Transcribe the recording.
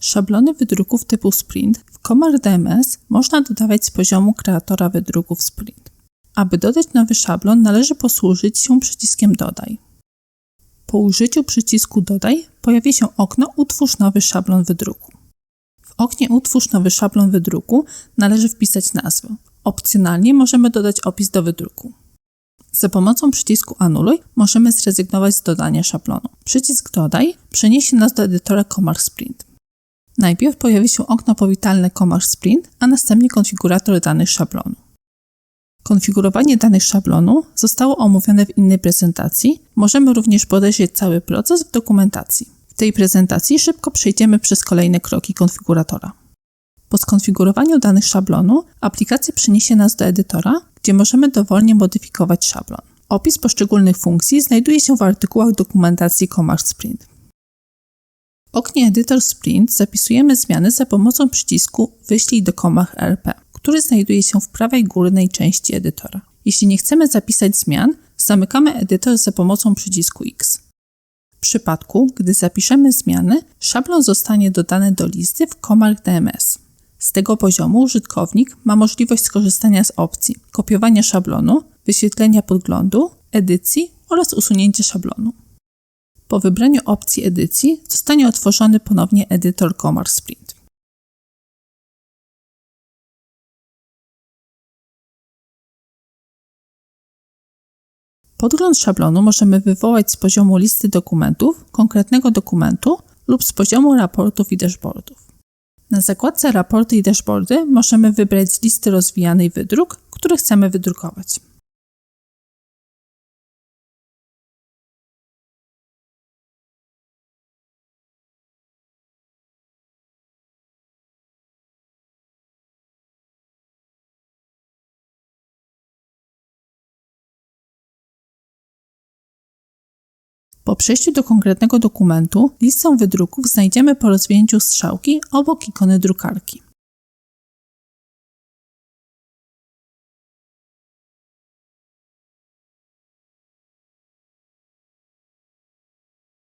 Szablony wydruków typu Sprint w Command DMS można dodawać z poziomu kreatora wydruków Sprint. Aby dodać nowy szablon, należy posłużyć się przyciskiem Dodaj. Po użyciu przycisku Dodaj pojawi się okno Utwórz nowy szablon wydruku. W oknie Utwórz nowy szablon wydruku należy wpisać nazwę. Opcjonalnie możemy dodać opis do wydruku. Za pomocą przycisku Anuluj możemy zrezygnować z dodania szablonu. Przycisk Dodaj przeniesie nas do edytora Command Sprint. Najpierw pojawi się okno powitalne Command Sprint, a następnie konfigurator danych szablonu. Konfigurowanie danych szablonu zostało omówione w innej prezentacji. Możemy również podejrzeć cały proces w dokumentacji. W tej prezentacji szybko przejdziemy przez kolejne kroki konfiguratora. Po skonfigurowaniu danych szablonu aplikacja przeniesie nas do edytora, gdzie możemy dowolnie modyfikować szablon. Opis poszczególnych funkcji znajduje się w artykułach dokumentacji Command Sprint. W oknie Editor Sprint zapisujemy zmiany za pomocą przycisku Wyślij do komach RP, który znajduje się w prawej górnej części edytora. Jeśli nie chcemy zapisać zmian, zamykamy edytor za pomocą przycisku X. W przypadku, gdy zapiszemy zmiany, szablon zostanie dodany do listy w komach DMS. Z tego poziomu użytkownik ma możliwość skorzystania z opcji kopiowania szablonu, wyświetlenia podglądu, edycji oraz usunięcia szablonu. Po wybraniu opcji edycji zostanie otworzony ponownie edytor Command Sprint. Podgląd szablonu możemy wywołać z poziomu listy dokumentów, konkretnego dokumentu lub z poziomu raportów i dashboardów. Na zakładce Raporty i dashboardy możemy wybrać z listy rozwijanej wydruk, który chcemy wydrukować. Po przejściu do konkretnego dokumentu, listę wydruków znajdziemy po rozwinięciu strzałki obok ikony drukarki.